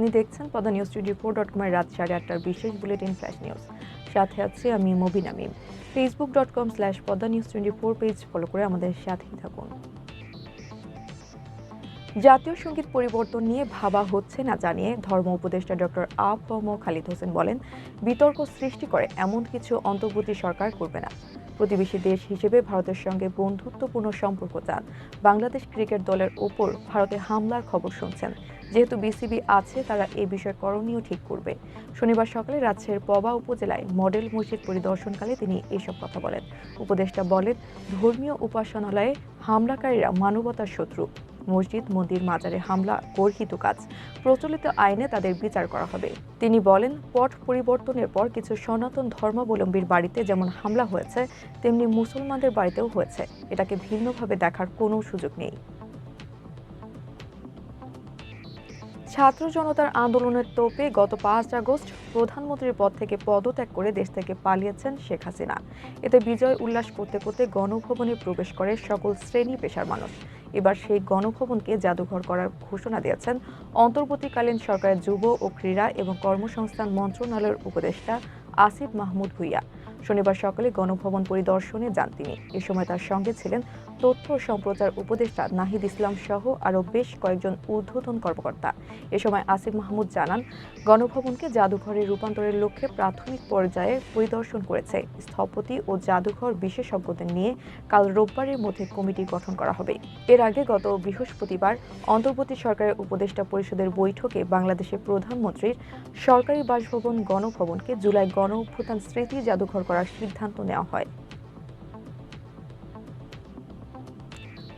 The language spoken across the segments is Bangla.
আপনি দেখছেন পদা নিউজ টোয়েন্টি ফোর ডট কমের রাত সাড়ে আটটার বিশেষ বুলেটিন ফ্ল্যাশ নিউজ। সাথে আছি আমি Mobina Mim. Facebook dot com slash Padma news twenty four page follow করে আমাদের সাথেই থাকুন। জাতীয় সংগীত পরিবর্তন নিয়ে ভাবা হচ্ছে না জানিয়ে ধর্ম উপদেষ্টা ডক্টর আফম খালিদ হোসেন বলেন, বিতর্ক সৃষ্টি করে এমন কিছু অন্তর্বর্তী সরকার করবে না। প্রতিবেশী দেশ হিসেবে ভারতের সঙ্গে বন্ধুত্বপূর্ণ সম্পর্ক চান। বাংলাদেশ ক্রিকেট দলের ওপর ভারতে হামলার খবর শুনছেন। যেহেতু বিসিবি আছে, তারা এ বিষয়ে করণীয় ঠিক করবে। শনিবার সকালে রাজশাহীর পবা উপজেলায় মডেল মসজিদ পরিদর্শনকালে তিনি এসব কথা বলেন। উপদেষ্টা বলেন, ধর্মীয় উপাসনালয়ে হামলাকারীরা মানবতার শত্রু। মসজিদ, মন্দির মাজারে হামলা, গর্হিত কাজ। প্রচলিত আইনে তাদের বিচার করা হবে। তিনি বলেন, পট পরিবর্তনের পর কিছু সনাতন ধর্মাবলম্বীর বাড়িতে যেমন হামলা হয়েছে, তেমনি মুসলমানদের বাড়িতেও হয়েছে। এটাকে ভিন্নভাবে দেখার কোনো সুযোগ নেই। ছাত্র জনতার আন্দোলনের তোপে গত পাঁচ আগস্ট প্রধানমন্ত্রীর পদ থেকে পদত্যাগ করে দেশ থেকে পালিয়েছেন শেখ হাসিনা। এতে বিজয় উল্লাস করতে করতে গণভবনে প্রবেশ করে সকল শ্রেণি পেশার মানুষ। এবার সেই গণভবনকে জাদুঘর করার ঘোষণা দিয়েছেন অন্তর্বর্তীকালীন সরকারের যুব ও ক্রীড়া এবং কর্মসংস্থান মন্ত্রণালয়ের উপদেষ্টা আসিফ মাহমুদ ভুইয়া। শনিবার সকালে গণভবন পরিদর্শনে যান তিনি। এ সময় তার সঙ্গে ছিলেন তথ্য সম্প্রচার উপদেষ্টা নাহিদ ইসলাম সহ আরও বেশ কয়েকজন ঊর্ধ্বতন কর্মকর্তা। এ সময় আসিফ মাহমুদ জানান, গণভবনকে জাদুঘরে রূপান্তরের লক্ষ্যে প্রাথমিক পর্যায়ে পরিদর্শন করেছে। স্থপতি ও জাদুঘর বিশেষজ্ঞদের নিয়ে কাল রোববারের মধ্যে কমিটি গঠন করা হবে। এর আগে গত বৃহস্পতিবার অন্তর্বর্তী সরকারের উপদেষ্টা পরিষদের বৈঠকে বাংলাদেশের প্রধানমন্ত্রীর সরকারি বাসভবন গণভবনকে জুলাই গণ অভ্যুত্থান স্মৃতি জাদুঘর করার সিদ্ধান্ত নেওয়া হয়।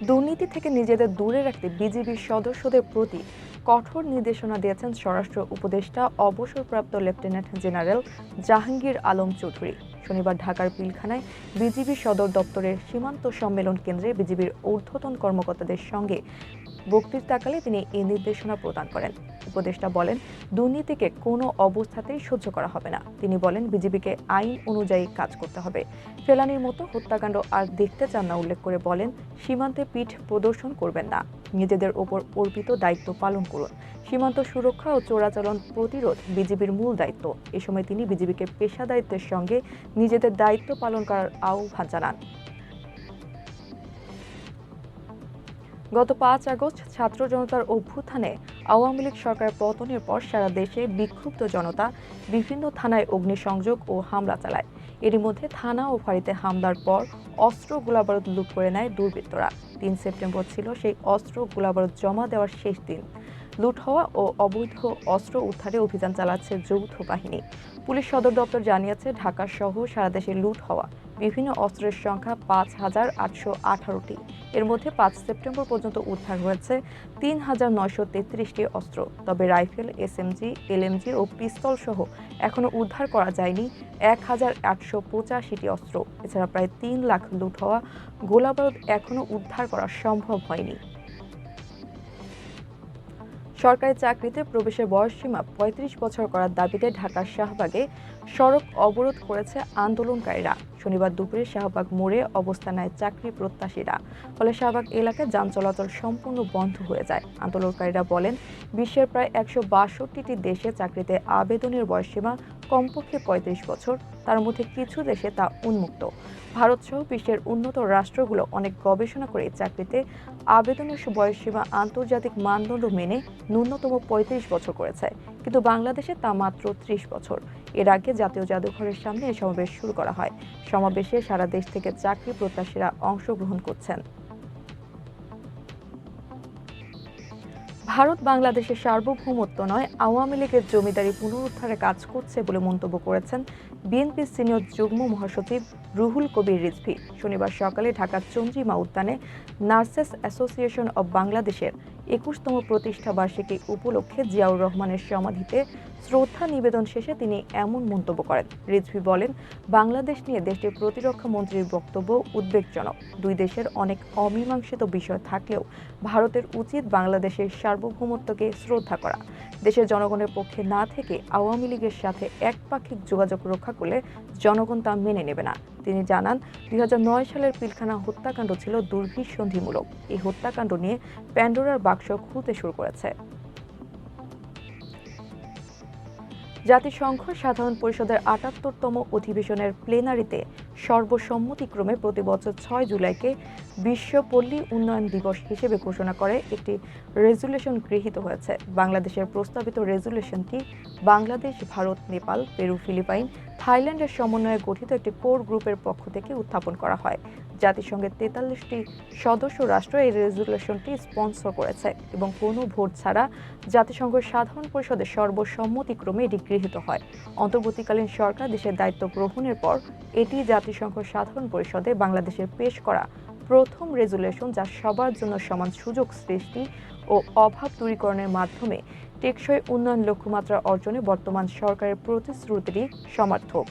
দুর্নীতি থেকে নিজেদের দূরে রাখতে বিজিবির সদস্যদের প্রতি কঠোর নির্দেশনা দিয়েছেন স্বরাষ্ট্র উপদেষ্টা, অবসরপ্রাপ্ত লেফটেন্যান্ট জেনারেল জাহাঙ্গীর আলম চৌধুরী। শনিবার ঢাকার পিলখানায় বিজিবি সদর দপ্তরের সীমান্ত সম্মেলন কেন্দ্রে বিজিবির ঊর্ধ্বতন কর্মকর্তাদের সঙ্গে বক্তৃতাকালে তিনি এই নির্দেশনা প্রদান করেন। উপদেষ্টা বলেন, দুর্নীতিকে কোনো অবস্থাতেই সহ্য করা হবে না। তিনি বলেন, বিজেপিকে আইন অনুযায়ী কাজ করতে হবে। ফেলানির মতো হত্যাকাণ্ড আর দেখতে চান না উল্লেখ করে বলেন, সীমান্তে পিঠ প্রদর্শন করবেন না। নিজেদের ওপর অর্পিত দায়িত্ব পালন করুন। সীমান্ত সুরক্ষা ও চোরাচালান প্রতিরোধ বিজেপির মূল দায়িত্ব। এ সময় তিনি বিজেপিকে পেশাদারিত্বের সঙ্গে নিজেদের দায়িত্ব পালন করার আহ্বান জানান। গত পাঁচ আগস্ট ছাত্র জনতার অভ্যুত্থানে আওয়ামী লীগ সরকার পতনের পর সারা দেশে বিক্ষুব্ধ জনতা বিভিন্ন থানায় অগ্নিসংযোগ ও হামলা চালায়। এরই মধ্যে থানা ও ফাঁড়িতে হামলার পর অস্ত্র গোলাবারুদ লুট করে নেয় দুর্বৃত্তরা। তিন সেপ্টেম্বর ছিল সেই অস্ত্র গোলাবারুদ জমা দেওয়ার শেষ দিন। লুট হওয়া ও অবৈধ অস্ত্র উদ্ধারে অভিযান চালাচ্ছে যৌথ বাহিনী। পুলিশ সদর দপ্তর জানিয়েছে, ঢাকা সহ সারা দেশে লুট হওয়া বিভিন্ন অস্ত্রের সংখ্যা পাঁচ হাজার আটশো আঠারোটি। এর মধ্যে পাঁচ সেপ্টেম্বর পর্যন্ত উদ্ধার হয়েছে তিন হাজার নয়শো তেত্রিশটি অস্ত্র। তবে রাইফেল, এসএমজি, এলএমজি ও পিস্তল সহ এখনও উদ্ধার করা যায়নি এক হাজার আটশো পঁচাশিটি অস্ত্র। এছাড়া প্রায় তিন লাখ লুট হওয়া গোলাবারুদ এখনও উদ্ধার করা সম্ভব হয়নি। সরকারি চাকরিতে প্রবেশের বয়সসীমা পঁয়ত্রিশ বছর করার দাবিতে ঢাকার শাহবাগে সড়ক অবরোধ করেছে আন্দোলনকারীরা। শনিবার দুপুরে শাহবাগ মোড়ে অবস্থান নেয় চাকরি প্রত্যাশীরা। ফলে শাহবাগ এলাকায় যান চলাচল সম্পূর্ণ বন্ধ হয়ে যায়। আন্দোলনকারীরা বলেন, বিশ্বের প্রায় একশো বাষট্টিটি দেশে চাকরিতে আবেদনের বয়সসীমা কমপক্ষে পঁয়ত্রিশ বছর। তার মধ্যে কিছু দেশে তা উন্মুক্ত। ভারতসহ বিশ্বের উন্নত রাষ্ট্রগুলো অনেক গবেষণা করে চাকরিতে আবেদনের বয়সসীমা আন্তর্জাতিক মানদণ্ড মেনে ন্যূনতম পঁয়ত্রিশ বছর করেছে। কিন্তু বাংলাদেশে তা মাত্র ত্রিশ বছর। এর আগে জাতীয় জাদুঘরের সামনে এই সমাবেশ শুরু করা হয়। সমাবেশে সারা দেশ থেকে চাকরি প্রত্যাশীরা অংশগ্রহণ করছেন। ভারত বাংলাদেশের সার্বভৌমত্ব নয়, আওয়ামী লীগের জমিদারি পুনরুদ্ধারে কাজ করছে বলে মন্তব্য করেছেন বিএনপির সিনিয়র যুগ্ম মহাসচিব রুহুল কবির রিজভি। শনিবার সকালে ঢাকার চন্দ্রিমা উদ্যানে নার্সেস অ্যাসোসিয়েশন অব বাংলাদেশের একুশতম প্রতিষ্ঠাবার্ষিকী উপলক্ষে জিয়াউর রহমানের সমাধিতে শ্রদ্ধা নিবেদন শেষে তিনি এমন মন্তব্য করেন। রিজভি বলেন, বাংলাদেশ নিয়ে দেশটির প্রতিরক্ষা মন্ত্রীর বক্তব্য উদ্বেগজনক। দুই দেশের অনেক অমীমাংসিত বিষয় থাকলেও ভারতের উচিত বাংলাদেশের সার্বভৌমত্বকে শ্রদ্ধা করা। দেশের জনগণের পক্ষে না থেকে আওয়ামী লীগের সাথে একপাক্ষিক যোগাযোগ রক্ষা করলে জনগণ তা মেনে নেবে না। তিনি জানান, দুই হাজার নয় সালের পিলখানা হত্যাকাণ্ড ছিল দুর্ভিসন্ধিমূলক এই হত্যাকাণ্ড নিয়ে প্যান্ডোরার বাক্স খুলতে শুরু করেছে। জাতিসংঘ সাধারণ পরিষদের আটাত্তরতম অধিবেশনের প্লেনারিতে সর্বসম্মতিক্রমে প্রতি বছর ছয় জুলাইকে বিশ্ব পল্লী উন্নয়ন দিবস হিসেবে ঘোষণা করে একটি রেজুলেশন গৃহীত হয়েছে। বাংলাদেশের প্রস্তাবিত রেজুলেশনটি বাংলাদেশ, ভারত, নেপাল, পেরু, ফিলিপাইন থাইল্যান্ডের সমন্বয়ে গঠিত একটি কোর গ্রুপের পক্ষ থেকে উত্থাপন করা হয়। জাতিসংঘের তেতাল্লিশটি সদস্য রাষ্ট্র এই রেজুলেশনটি স্পন্সর করেছে এবং কোনো ভোট ছাড়া জাতিসংঘ সাধারণ পরিষদের সর্বসম্মতিক্রমে এটি গৃহীত হয়। অন্তর্বর্তীকালীন সরকার দেশের দায়িত্ব গ্রহণের পর এটি জাতিসংঘ সাধারণ পরিষদে বাংলাদেশের পেশ করা প্রথম রেজুলেশন যা সবার জন্য সমান সুযোগ সৃষ্টি ও অভাব দূরীকরণের মাধ্যমে টেকসই উন্নয়ন লক্ষ্যমাত্রা অর্জনে বর্তমান সরকারের প্রতিশ্রুতিরই সমর্থক।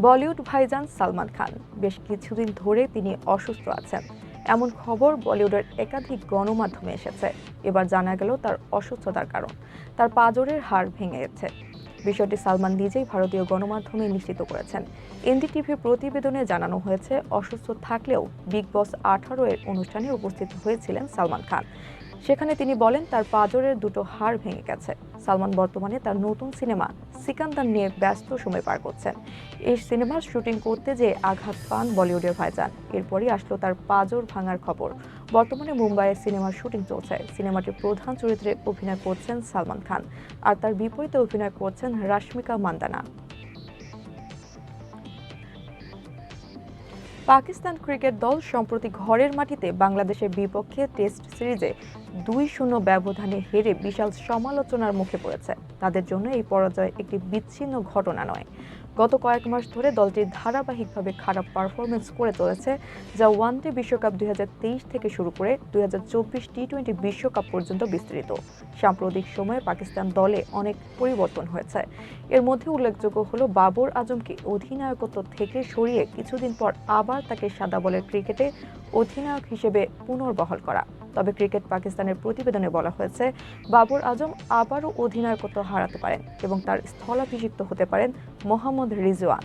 বলিউড ভাইজান সালমান খান, বেশ কিছুদিন ধরে তিনি অসুস্থ আছেন। এমন খবর বলিউডের একাধিক গণমাধ্যমে এসেছে। এবার জানা গেল তার অসুস্থতার কারণ। তার পাজরের হাড় ভেঙে গেছে। বিষয়টি সালমান নিজেই ভারতীয় গণমাধ্যমে নিশ্চিত করেছেন। এনডিটিভির প্রতিবেদনে জানানো হয়েছে, অসুস্থ থাকলেও বিগ বস আঠারো এর অনুষ্ঠানে উপস্থিত হয়েছিলেন সালমান খান। সেখানে তিনি বলেন, তার পাজরের দুটো হাড় ভেঙে গেছে। সালমান বর্তমানে তার নতুন সিনেমা সিকান্দার নিয়ে ব্যস্ত সময় পার করছেন। এই সিনেমার শুটিং করতে যে আঘাত পান বলিউডের ভাইজান। এরপরই আসলো তার পাজর ভাঙার খবর। বর্তমানে মুম্বাইয়ের সিনেমার শুটিং চলছে। সিনেমাটির প্রধান চরিত্রে অভিনয় করছেন সালমান খান। আর তার বিপরীতে অভিনয় করছেন রাশ্মিকা মান্দানা। পাকিস্তান ক্রিকেট দল সম্প্রতি ঘরের মাটিতে বাংলাদেশের বিপক্ষে টেস্ট সিরিজে দুই শূন্য ব্যবধানে হেরে বিশাল সমালোচনার মুখে পড়েছে। তাদের জন্য এই পরাজয় একটি বিচ্ছিন্ন ঘটনা নয়। গত কয়েক মাস ধরে দলটি ধারাবাহিকভাবে খারাপ পারফরমেন্স করে চলেছে, যা ওয়ানডে বিশ্বকাপ দুই হাজার তেইশ থেকে শুরু করে দুই হাজার চব্বিশ টি টোয়েন্টি বিশ্বকাপ পর্যন্ত বিস্তৃত। সাম্প্রতিক সময়ে পাকিস্তান দলে অনেক পরিবর্তন হয়েছে। এর মধ্যে উল্লেখযোগ্য হলো বাবর আজমকে অধিনায়কত্ব থেকে সরিয়ে কিছুদিন পর আবার তাকে সাদা বলের ক্রিকেটে অধিনায়ক হিসেবে পুনর্বহাল করা। তবে ক্রিকেট পাকিস্তানের প্রতিবেদনে বলা হয়েছে, বাবর আজম আবারও অধিনায়কত্ব হারাতে পারেন এবং তার স্থলাভিষিক্ত হতে পারেন মোহাম্মদ রিজওয়ান।